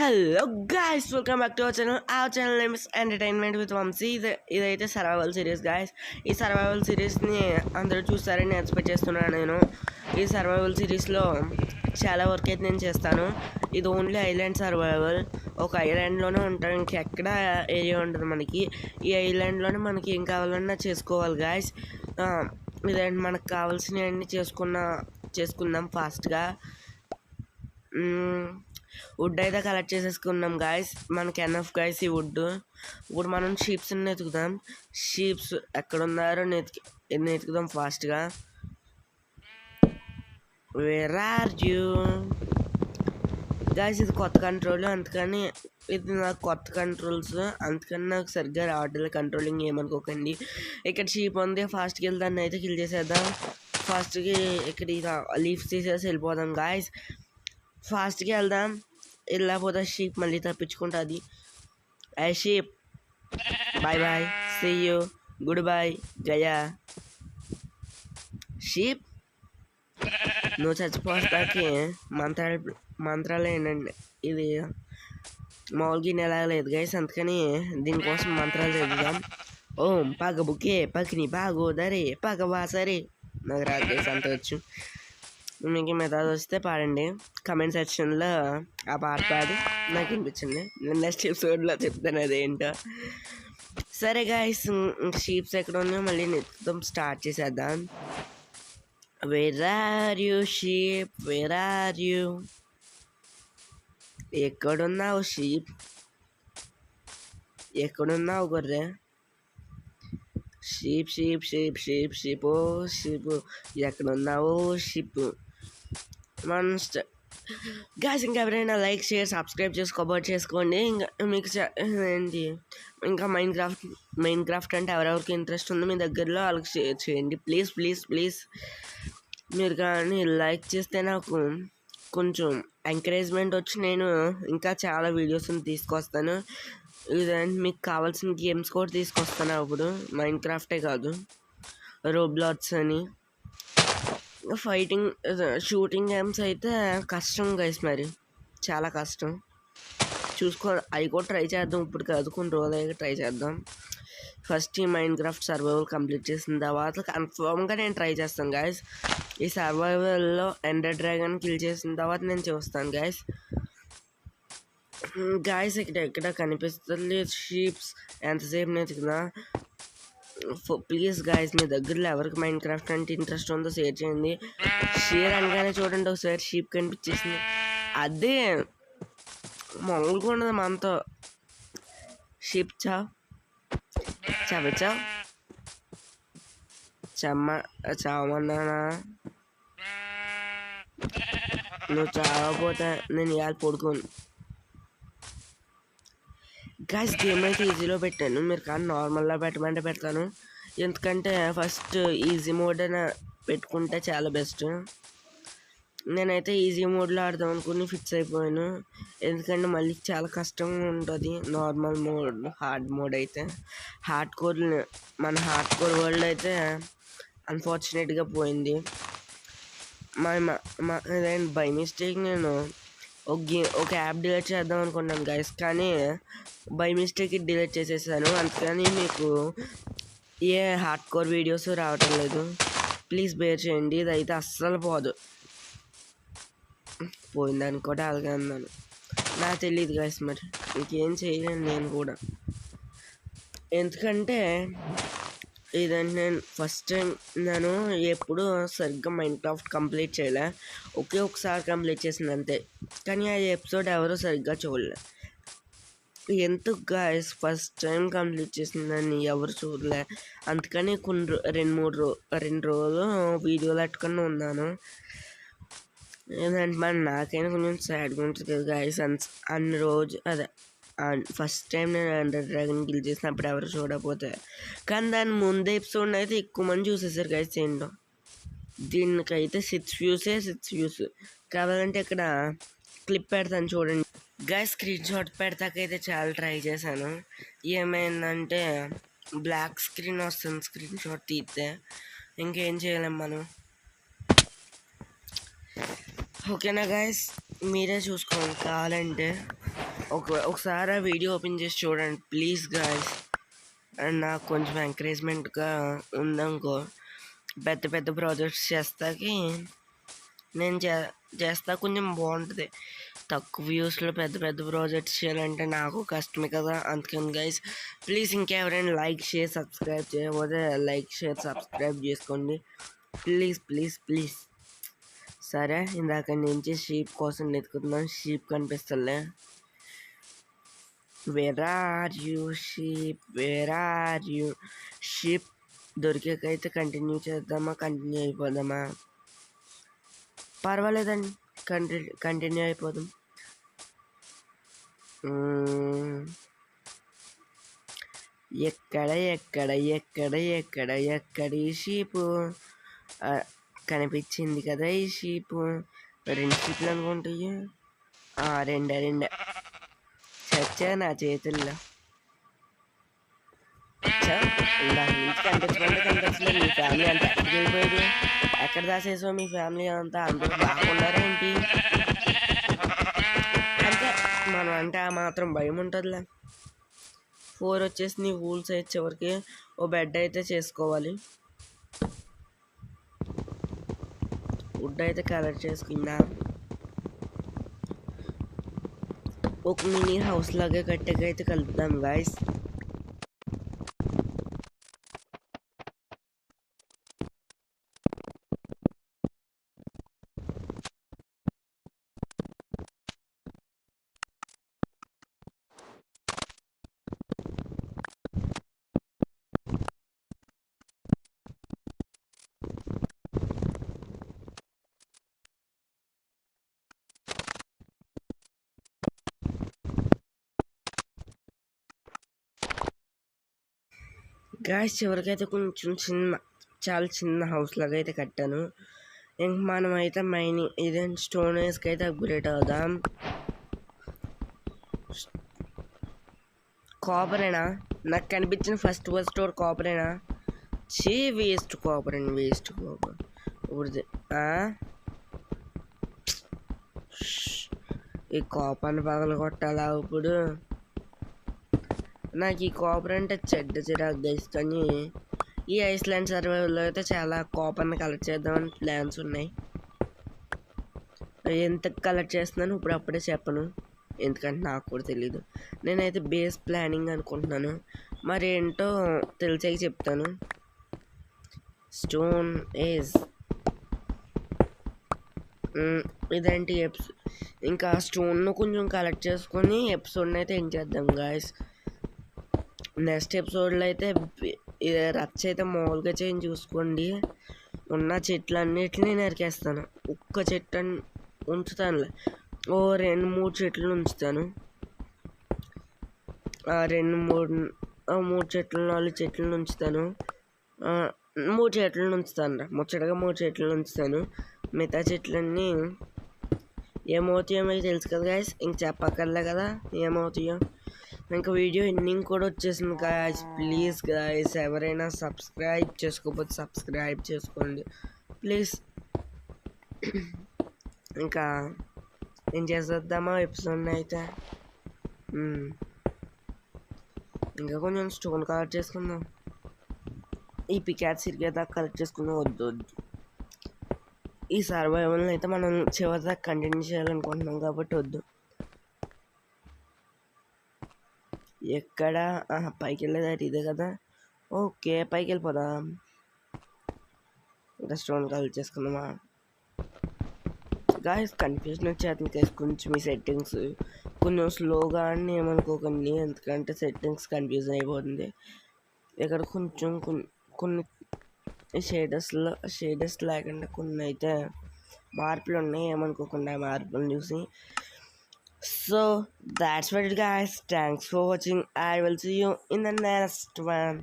Hello guys welcome back to our channel ఆ channel names entertainment with Vamsi ఇది ఇదైతే survival series guys ఈ survival సిరీస్ని అందరూ చూస్తారని ఎక్స్పెక్ట్ చేస్తున్నాను నేను. ఈ సర్వైవల్ సిరీస్లో చాలా వర్క్ అయితే నేను చేస్తాను. ఇది ఓన్లీ ఐలాండ్ సర్వైవల్ ఒక ఐలాండ్లోనే ఉంటాం. ఇంకెక్కడ ఏరియా ఉంటుంది మనకి. ఈ ఐలాండ్లోనే మనకి ఏం కావాలన్నా చేసుకోవాలి గాయస్ ఇదేంటి? మనకు కావాల్సినవన్నీ చేసుకున్న చేసుకుందాం ఫాస్ట్గా వుడ్ అయితే కలెక్ట్ చేసేసుకున్నాం గాయస్ మనకి ఎన్ఎఫ్ గాయస్ ఈ వుడ్ ఇప్పుడు మనం షీప్స్ వెతుకుదాం. షీప్స్ ఎక్కడ ఉన్నారో నెతికి నెతుకుదాం ఫాస్ట్గా వేర్ ఆర్ యూ గాయస్ ఇది కొత్త కంట్రోల్ అందుకని ఇది నాకు కొత్త కంట్రోల్స్ అందుకని నాకు సరిగ్గా రావట్లేదు కంట్రోలింగ్ ఏమనుకోకండి. ఇక్కడ షీప్ ఉంది ఫాస్ట్కి వెళ్దాన్ని అయితే కిల్ చేసేద్దాం. ఫాస్ట్కి ఇక్కడ ఇక లీవ్స్ తీసేసి వెళ్ళిపోదాం గాయస్ ఫాస్ట్గా వెళ్దాం. వెళ్ళకపోతే షీప్ మళ్ళీ తప్పించుకుంటుంది. I sheep bye bye see you good bye Gaya sheep నువ్వు చచ్చిపోతాకి మంత్రాలు మంత్రాలు ఏంటండి ఇది మామూలుగా నెల లేదు గైస్ అందుకని దీనికోసం మంత్రాలు చదువుదాం. ఓం పగ బుకే పకిని బాగోదరే పగ వాసరే నాకు రాదు గైస్ అంత వచ్చు. మీకు మెథడ్ వస్తే పాడండి. కమెంట్ సెక్షన్లో ఆ పాట పాడి నాకు వినిపించండి. నేను నెక్స్ట్ ఎపిసోడ్లో చెప్తాను అదేంటో. సరే గాయస్ షీప్స్ ఎక్కడ ఉన్నాయో మళ్ళీ నిత్యం స్టార్ట్ చేసేద్దాం. Where are you sheep where are you ఎక్కడున్నావు షీప్ ఎక్కడున్నావు గొర్రె? Sheep sheep sheep sheep sheep oh sheep ఎక్కడున్నావు షిప్ మన గాస్ ఇంకా ఎవరైనా లైక్ షేర్ సబ్స్క్రైబ్ చేసుకోబోట్ చేసుకోండి. ఇంకా మీకు ఏంటి? ఇంకా మైండ్ క్రాఫ్ట్ మైండ్ క్రాఫ్ట్ అంటే ఎవరెవరికి ఇంట్రెస్ట్ ఉందో మీ దగ్గరలో వాళ్ళకి షేర్ చేయండి. Please please please. మీరు కానీ లైక్ చేస్తే నాకు కొంచెం ఎంకరేజ్మెంట్ వచ్చి నేను ఇంకా చాలా వీడియోస్ని తీసుకొస్తాను. ఇదంటే? మీకు కావాల్సిన గేమ్స్ కూడా తీసుకొస్తాను అప్పుడు. మైండ్ క్రాఫ్టే కాదు. రోబ్లాట్స్ అని. ఫైటింగ్ షూటింగ్ గేమ్స్ అయితే కష్టం గైస్ మరి. చాలా కష్టం. చూసుకో అవి కూడా ట్రై చేద్దాం. ఇప్పుడు కాదు కొన్ని రోజులు ట్రై చేద్దాం. ఫస్ట్ ఈ మైండ్ క్రాఫ్ట్ సర్వైవల్ కంప్లీట్ చేసిన తర్వాత కన్ఫర్మ్గా నేను ట్రై చేస్తాను గాయస్ ఈ సర్వైవల్లో ఎండర్ డ్రాగన్ కిల్ చేసిన తర్వాత నేను చూస్తాను గాయస్ గాయస్ ఇక్కడ ఎక్కడ కనిపిస్తుంది షీప్స్ ఎంతసేపు నేను ప్లీజ్ గాయస్ మీ దగ్గరలో ఎవరికి మైండ్ క్రాఫ్ట్ అంటే ఇంట్రెస్ట్ ఉందో షేర్ చేయండి. షేర్ అనగానే చూడండి ఒకసారి షీప్ కనిపించేసింది. అదే మామూలుగా ఉండదు మనతో. షీప్ చా? చవచా చెమ్మ చావమన్నానా నువ్వు చావకపోతే నేను ఇవాళ పడుకోను. గాయస్ గేమ్ అయితే ఈజీలో పెట్టాను. మీరు కానీ నార్మల్గా పెట్టమంటే పెడతాను. ఎందుకంటే ఫస్ట్ ఈజీ మోడ్ అని పెట్టుకుంటే చాలా బెస్ట్ నేనైతే ఈజీ మోడ్లో ఆడదాం అనుకుని ఫిక్స్ అయిపోయాను. ఎందుకంటే మళ్ళీ చాలా కష్టం ఉంటుంది. నార్మల్ మోడ్ హార్డ్ మోడ్ అయితే. హార్డ్ కోర్ మన హార్డ్ కోర్ వరల్డ్ అయితే అన్ఫార్చునేట్గా పోయింది. మా మా బై మిస్టేక్ నేను ఒక గేమ్ ఒక యాప్ డిలీట్ చేద్దాం అనుకున్నాను గైస్ కానీ బై మిస్టేక్ డిలీట్ చేసేసాను. అందుకని మీకు ఏ హార్డ్ కోర్ వీడియోస్ రావటం లేదు. ప్లీజ్ బేర్ చేయండి ఇది అయితే అస్సలు పోదు. పోయిందని కూడా అలాగే అన్నాను. నాకు తెలియదు గైస్ మరి ఇంకేం చేయలేను నేను కూడా. ఎందుకంటే ఇదంటే నేను ఫస్ట్ టైం నేను ఎప్పుడు సరిగ్గా మైండ్ క్రాఫ్ట్ కంప్లీట్ చేయలే. ఒకే ఒకసారి కంప్లీట్ చేసింది అంతే. కానీ ఆ ఎపిసోడ్ ఎవరో సరిగ్గా చూడలే. ఎందుకు గాయస్ ఫస్ట్ టైం కంప్లీట్ చేసిందని ఎవరు చూడలే? అందుకని కొన్ని రెండు మూడు రో రెండు రోజులు వీడియోలు పెట్టుకుని ఉన్నాను. ఏంటంటే మరి నాకైనా కొంచెం సాడ్గా ఉంటుంది కదా గాయస్ అన్ని రోజు అదే ఫస్ట్ టైం నేను అండర్ డ్రాగన్ కిల్ చేసినప్పుడు ఎవరు చూడకపోతే. కానీ దాని ముందే ఎపిసోడ్ అయితే ఎక్కువ మంది చూసేసారు గైస్ ఏంటో. దీనికైతే సిక్స్ వ్యూసే సిక్స్ వ్యూస్ కావాలంటే ఇక్కడ క్లిప్ పెడతాను చూడండి. గాయ స్క్రీన్ షాట్ పెడతాకైతే చాలా ట్రై చేశాను. ఏమైందంటే బ్లాక్ స్క్రీన్ వస్తుంది స్క్రీన్ షాట్ తీస్తే. ఇంకేం చేయలేం మనం. ఓకేనా గాయస్ మీరే చూసుకోండి. కావాలంటే ఒక ఒకసారి ఆ వీడియో ఓపెన్ చేసి చూడండి ప్లీజ్ గాయస్ అండ్ నాకు కొంచెం ఎంకరేజ్మెంట్గా ఉందనుకో పెద్ద పెద్ద ప్రాజెక్ట్స్ చేస్తాకి నేను చే చేస్తా కొంచెం బాగుంటుంది. తక్కువ వ్యూస్లో పెద్ద పెద్ద ప్రాజెక్ట్స్ చేయాలంటే నాకు కష్టమే కదా. అందుకని గైస్ ప్లీజ్ ఇంకెవరైనా లైక్ షేర్ సబ్స్క్రైబ్ చేయకపోతే లైక్ షేర్ సబ్స్క్రైబ్ చేసుకోండి. ప్లీజ్ ప్లీజ్ ప్లీజ్ సరే ఇందాక నుంచి షీప్ కోసం వెతుకుతున్నాను. Sheep కనిపిస్తలే. Where are you sheep where are you sheep దొరికేకైతే continue చేద్దామా కంటిన్యూ అయిపోదామా? పర్వాలేదండి. కంటి కంటిన్యూ అయిపోదాం. ఎక్కడ ఎక్కడ ఎక్కడ ఎక్కడ ఎక్కడ ఈ షీపు? కనిపించింది కదా ఈ షీపు? రెండు షీపులు అనుకుంటాయి ఆ, రెండే రెండే. చచ్చా నా చేతుల్లో? మీ ఫ్యామిలీ అంతా ఎక్కడికి ఎక్కడ దాసేసో మీ ఫ్యామిలీ అంతా? అందరూ బాగున్నారేంటి అంటే మనం అంటే ఆ మాత్రం భయం ఉంటుందిలే. ఫోర్ వచ్చేసి నీ రూల్స్ అయితే చివరికి ఓ బెడ్ అయితే చేసుకోవాలి. వుడ్ అయితే కలెక్ట్ చేసుకుందా. ఒక మినీ హౌస్ లాగా కట్టకైతే కలుపుదాం గాయస్ గ్యాస్ చివరికైతే కొంచెం చిన్న చాలా చిన్న హౌస్ లాగా అయితే కట్టాను. ఇంక మనం అయితే మైనింగ్ ఇదే స్టోన్ వేస్కి అయితే అప్గ్రేడ్ అవుదాం. కాపరేనా నాకు కనిపించిన ఫస్ట్ వర్ స్టోర్ కాపరేనా చీ వేస్ట్ కాపర్ అండి వేస్ట్ కాపర్ ఇప్పుడు ఈ కాపర్ని పగలు కొట్టాలా ఇప్పుడు? నాకు ఈ కోపర్ అంటే చెడ్డ చిరాకు గైస్ కానీ ఈ ఐస్లాండ్ సర్వైవల్లో అయితే చాలా కోపర్ని కలెక్ట్ చేద్దామని ప్లాన్స్ ఉన్నాయి. ఎంత కలెక్ట్ చేస్తున్నాను ఇప్పుడు అప్పుడే చెప్పను. ఎందుకంటే నాకు కూడా తెలీదు. నేనైతే బేస్ ప్లానింగ్ అనుకుంటున్నాను. మరి ఏంటో తెలిసాక చెప్తాను. స్టోన్ ఏజ్ ఇదేంటి ఎప్స్ ఇంకా స్టోన్ను కొంచెం కలెక్ట్ చేసుకొని ఎపిసోడ్ని అయితే ఏం చేద్దాం గాయస్ నెక్స్ట్ ఎపిసోడ్లో అయితే ఇది రచ్చ అయితే మామూలుగా చేయని చూసుకోండి. ఉన్న చెట్లన్నిటిని నరికేస్తాను. ఒక్క చెట్టు అన్- ఉంచుతానులే. ఓ రెండు మూడు చెట్లు ఉంచుతాను. ఆ రెండు మూడు ఆ మూడు చెట్లు నాలుగు చెట్లను ఉంచుతాను. మూడు చెట్లను ఉంచుతాను రా ముచ్చటగా మూడు చెట్లు ఉంచుతాను. మిగతా చెట్లన్నీ ఏమవుతాయో మీకు తెలుసు కదా గాయస్ ఇంక చెప్పక్కర్లే కదా ఏమవుతాయో. ఇంకా వీడియో ఎండింగ్ కూడా వచ్చేసింది గాయస్ ప్లీజ్ గాయస్ ఎవరైనా సబ్స్క్రైబ్ చేసుకోకపోతే సబ్స్క్రైబ్ చేసుకోండి. ప్లీజ్ ఇంకా ఏం చేసేద్దామా ఎపిసోడ్ అయితే? Hmm. ఇంకా కొంచెం స్టోన్ కలెక్ట్ చేసుకుందాం. ఈ పికాట్ సిరిగేదాకా కలెక్ట్ చేసుకుందాం వద్దు వద్దు. ఈ సర్వైవల్ని అయితే మనం చివరి దాకా కంటిన్యూ చేయాలనుకుంటున్నాం కాబట్టి వద్దు. ఎక్కడ? ఆహా, పైకి వెళ్ళేదారి ఇదే కదా. ఓకే పైకి వెళ్ళిపోదాం ఇంకా స్టోన్ కలెక్ట్ చేసుకుందామా గాయస్ కన్ఫ్యూజన్ వచ్చేది గైస్ కొంచెం మీ సెట్టింగ్స్ కొంచెం స్లోగా అని ఏమనుకోకండి. ఎందుకంటే సెట్టింగ్స్ కన్ఫ్యూజన్ అయిపోతుంది. ఇక్కడ కొంచెం కొన్ని కొన్ని షేడర్స్లో షేడర్స్ లేకుండా కొన్ని అయితే మార్పులు ఉన్నాయి ఏమనుకోకుండా ఆ మార్పులు చూసి so that's what it guys. Thanks for watching. I will see you in the next one.